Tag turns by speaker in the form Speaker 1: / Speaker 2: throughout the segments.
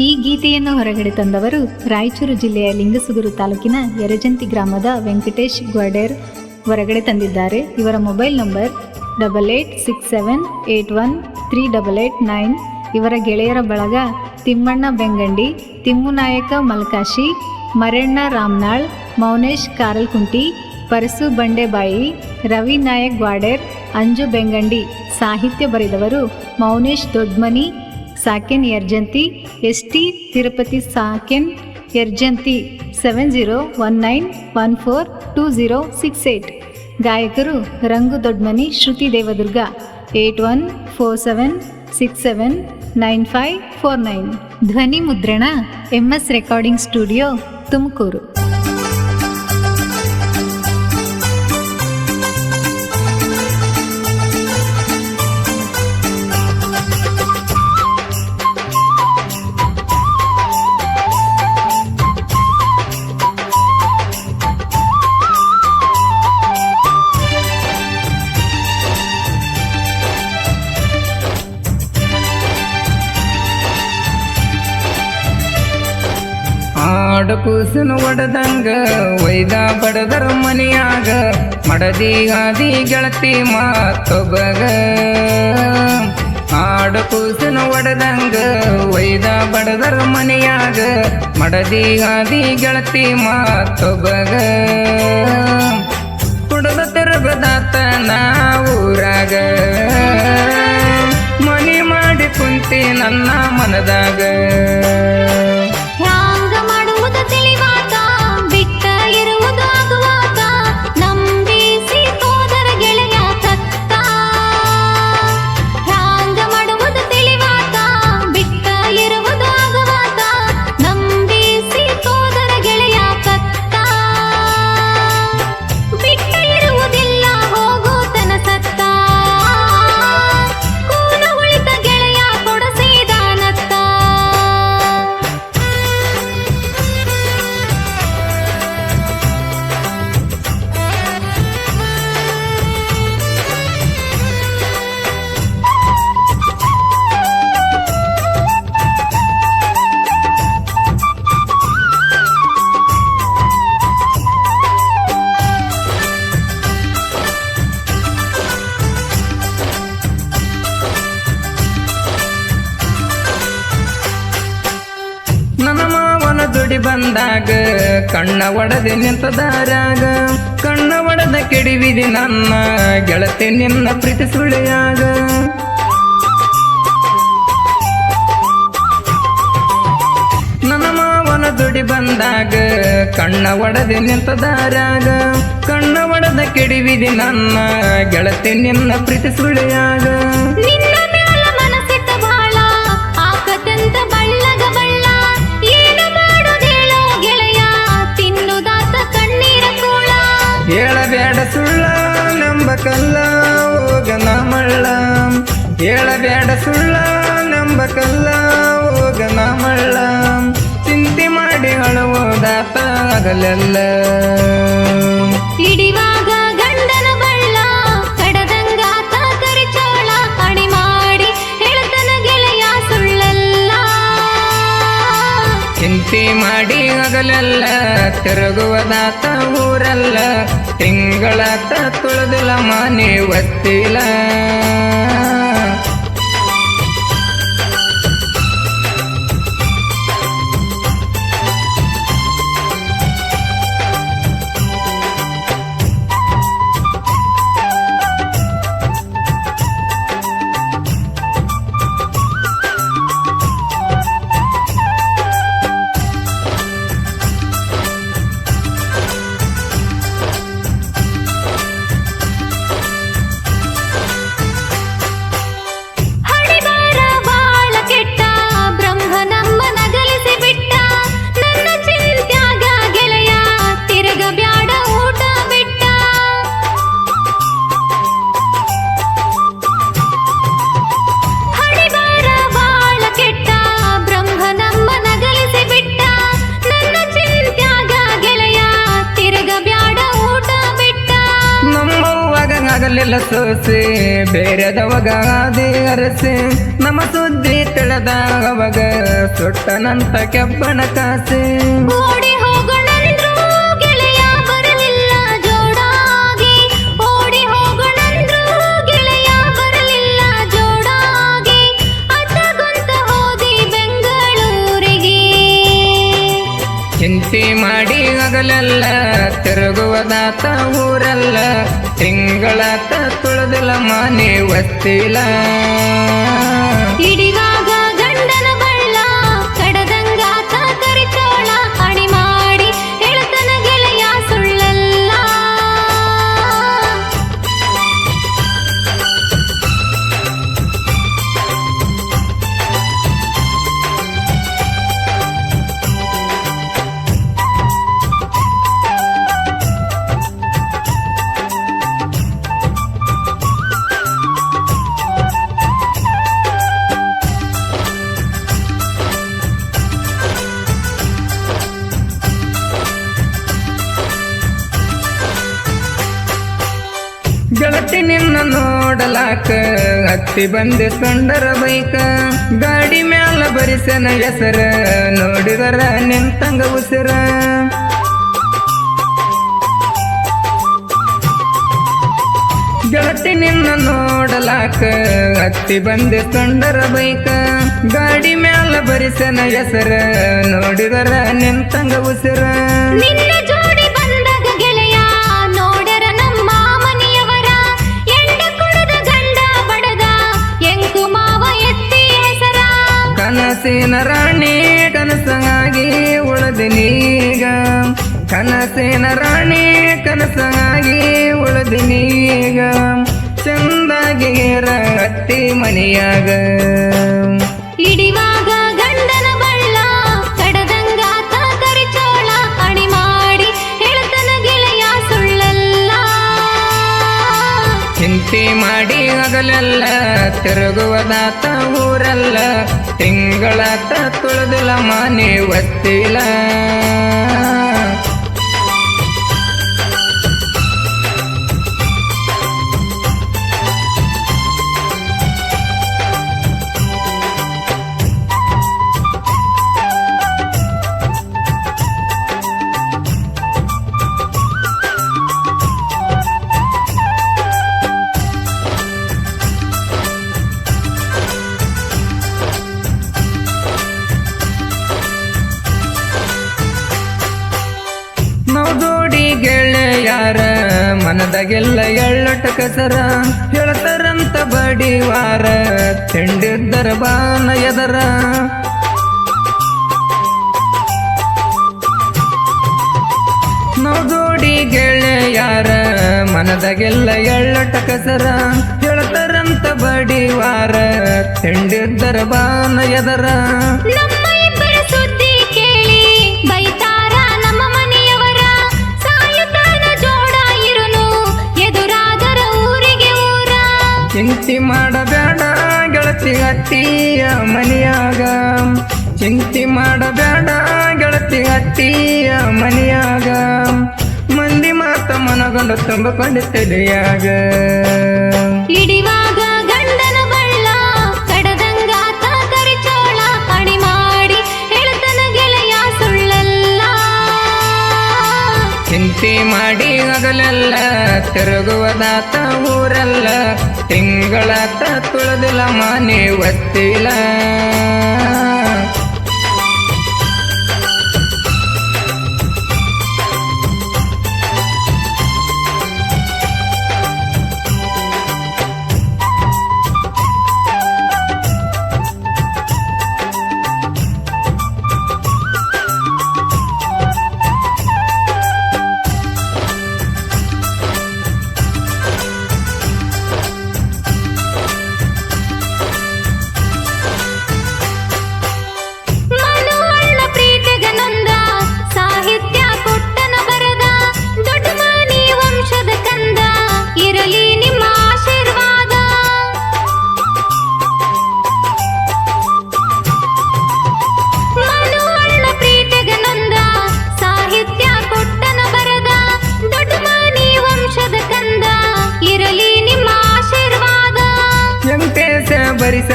Speaker 1: ಈ ಗೀತೆಯನ್ನು ಹೊರಗಡೆ ತಂದವರು ರಾಯಚೂರು ಜಿಲ್ಲೆಯ ಲಿಂಗಸುಗೂರು ತಾಲೂಕಿನ ಯರಜಂತಿ ಗ್ರಾಮದ ವೆಂಕಟೇಶ್ ಗ್ವಾಡೇರ್ ಹೊರಗಡೆ ತಂದಿದ್ದಾರೆ. ಇವರ mobile number double eight six seven eight one three double eight nine. ಇವರ ಗೆಳೆಯರ ಬಳಗ ತಿಮ್ಮಣ್ಣ ಬೆಂಗಂಡಿ ತಿಮ್ಮುನಾಯಕ ಮಲ್ಕಾಶಿ, ಮರಣ್ಣ ರಾಮ್ನಾಳ್, ಮೌನೇಶ್ ಕಾರಲ್ಕುಂಟಿ, ಪರಸು ಬಂಡೆಬಾಯಿ, ರವಿ ನಾಯಕ್ ಗ್ವಾಡೇರ್, ಅಂಜು ಬೆಂಗಂಡಿ ಸಾಹಿತ್ಯ ಬರೆದವರು Mounesh Dodmani Saken ಎರ್ಜಂತಿ S T Tirupati Saken ಎರ್ಜಂತಿ seven zero one nine one four two zero six eight ಗಾಯಕರು Rangu Dodmani, Shruti Devadurga eight one four seven six seven nine five four nine. ಧ್ವನಿ ಮುದ್ರಣ, M S recording studio Tumakuru.
Speaker 2: ಆಡು ಕೂಸನು ಒಡದಂಗ, ಒಯ್ದ ಬಡದರ ಮನೆಯಾಗ, ಮಡದಿ ಗಾದಿ ಗೆಳತಿ ಮಾತೊಬಗ ಆಡು ಕೂಸನು ಒಡದಂಗ, ಒಯ್ದ ಬಡದರ ಮನೆಯಾಗ, ಮಡದಿ ಗಾದಿ ಗೆಳತಿ ಮಾತೊಬಗ ಕುಡದ ತಿರುಗದಾತ ಊರಾಗ, ಮನೆ ಮಾಡಿ ಕುಂತಿ ನನ್ನ ಮನದಾಗ. ಬಂದಾಗ ಕಣ್ಣ ಒಡದೆ ನಿಂತ ದಾರಾಗ ಕಣ್ಣ ಒಡೆದ ಕೆಡಿವಿದಿ ನನ್ನ ಗೆಳತಿ ನಿನ್ನ ಪ್ರೀತಿ ಸುಳಿಯಾಗ ನನ್ನ ಮಾವನ ದುಡಿ ಬಂದಾಗ ಕಣ್ಣ ಒಡದೆ ನಿಂತ ದಾರಾಗ ಕಣ್ಣ ಒಡೆದ ಕೆಡಿವಿದಿ ನನ್ನ ಗೆಳತಿ ನಿನ್ನ ಪ್ರೀತಿ ಸುಳಿಯಾಗ ಹೇಳಬೇಡ ಸುಳ್ಳ ನಂಬಕಲ್ಲ ಹೋಗನ ಮಳ್ಳ ಹೇಳಬೇಡ ಸುಳ್ಳ ನಂಬಕಲ್ಲ ಹೋಗನ ಮಳ್ಳ ಚಿಂತೆ ಮಾಡಿ ಹಳುವುದಾತ ಆಗಲೆಲ್ಲ ಚಿಂತೆ ಮಾಡಿ ಆಗಲೆಲ್ಲ ತಿರುಗುವುದಾತ ಊರಲ್ಲ ತಿಂಗಳಾತ ತುಳಿದಿಲ್ಲ ಮನೆ ಒತ್ತಿಲ್ಲ. ಆಗಿಲ್ಲ ಸೋಸೆ ಬೇರೆದವಾಗ ಆದಿ ಅರಸೆ. ನಮ್ಮ ಸುದ್ದಿ ತಿಳಿದಾಗ ಅವಾಗ ಸುಟ್ಟನಂತ ಕೆಬ್ಬಣ ಕಾಸೆ. ಚಿಂತೆ ಮಾಡಿ ಹಗಲೆಲ್ಲ ತಿರುಗುವುದಾತ ಊರಲ್ಲ. ತಿಂಗಳಾತ ತುಳದಿಲ್ಲ ಮನೆ ಒತ್ತಿಲ್ಲ ನೋಡಲಾಕ ಹತ್ತಿ ಬಂದೆ ಸಂಡರ ಬೈಕ. ಗಾಡಿ ಮ್ಯಾಲ ಬರಿಸನ ಹೆಸರ, ನೋಡಿದರ ನಿಂತಂಗ ಉಸಿರ. ಗೆಳತಿ ನಿನ್ನ ನೋಡಲಾಕ, ಹತ್ತಿ ಬಂದೆ ಸಂಡರ ಬೈಕ. ಗಾಡಿ ಮ್ಯಾಲ ಬರಿಸನ ಹೆಸರ, ನೋಡಿದರ ನಿಂತಂಗ ಉಸಿರ. ಕನಸಿನ ರಾಣಿ ಕನಸಾಗಿ ಉಳಿದಿನೀಗ ಕನಸಿನ ರಾಣಿ ಕನಸಾಗಿ ಉಳಿದಿನೀಗ ಚಂದಾಗಿ ರತ್ತಿ ಮನೆಯಾಗ.
Speaker 3: ಮಾಡಿ
Speaker 2: ಹಗಲೆಲ್ಲ ತಿರುಗುವುದಾತ ಊರಲ್ಲ. ತಿಂಗಳ ತುಳಿದಿಲ್ಲ ಮನೆ ಒತ್ತಿಲ್ಲ. ಜೋಡಿ ಗೆಳೆಯಾರ ಮನದಾಗೆಲ್ಲ ಎಳ್ಳಟ ಕಸರ ಹೇಳ್ತಾರಂತ ಬಡಿವಾರ, ತಿಂಡಿದ್ದರ ಬಾನ ಎದರ. ಜೋಡಿ ಗೆಳೆಯಾರ ಮನದಾಗೆಲ್ಲ ಎಳ್ಳಟ ಕಸರ ಹೇಳ್ತಾರಂತ ಬಡಿವಾರ, ತಿಂಡಿದ್ದರ ಬಾನ ಎದರ. ಚಿಂತೆ ಮಾಡಬೇಡ ಗೆಳತಿ ಅತ್ತಿಯ ಮನೆಯಾಗ. ಚಿಂತೆ ಮಾಡಬೇಡ ಗೆಳತಿ ಅತ್ತಿಯ ಮನೆಯಾಗ. ಮಂದಿ ಮಾತ ಮನಗೊಂಡು ತುಂಬಿಕೊಂಡು ತಲೆಯಾಗ
Speaker 3: ಮಾಡಿ
Speaker 2: ಹಗಲೆಲ್ಲ ತಿರುಗುವುದಾತ ಊರಲ್ಲ. ತಿಂಗಳಾತ ತುಳದಿಲ್ಲ ಮನೆ ಒತ್ತಿಲ್ಲ.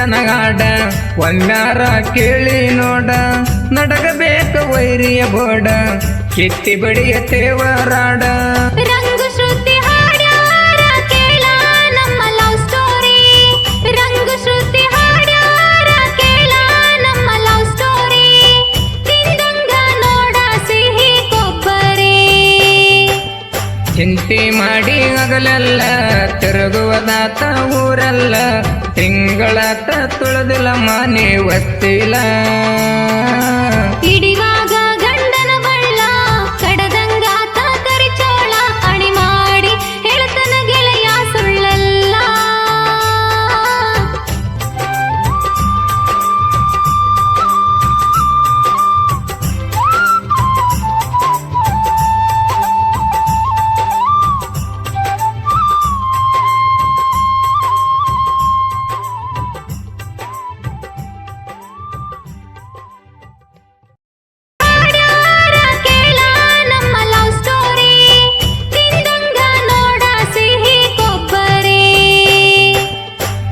Speaker 4: ನನಗಾಡ ಒಂಗಾರ ಕೇಳಿ ನೋಡ ನಡಗಬೇಕು ವೈರಿಯ ಬೋಡ ಕಿತ್ತಿ ಬಡಿಯ ತೇವರಾಡ ಚಿಂತೆ ಮಾಡಿ ಹಗಲೆಲ್ಲ ತಿರುಗುವುದಾತ ಊರಲ್ಲ ತಿಂಗಳಾತ ತುಳದಿಲ್ಲ ಮನೆ ಒತ್ತಿಲ್ಲ.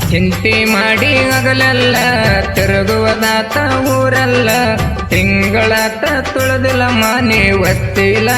Speaker 4: ಚಿಂತೆ ಮಾಡಿ ಹಗಲೆಲ್ಲ ತಿರುಗುವುದಾತ ಊರಲ್ಲ. ತಿಂಗಳಾತ ತುಳದಿಲ್ಲ ಮನೆ ಒತ್ತಿಲ್ಲ.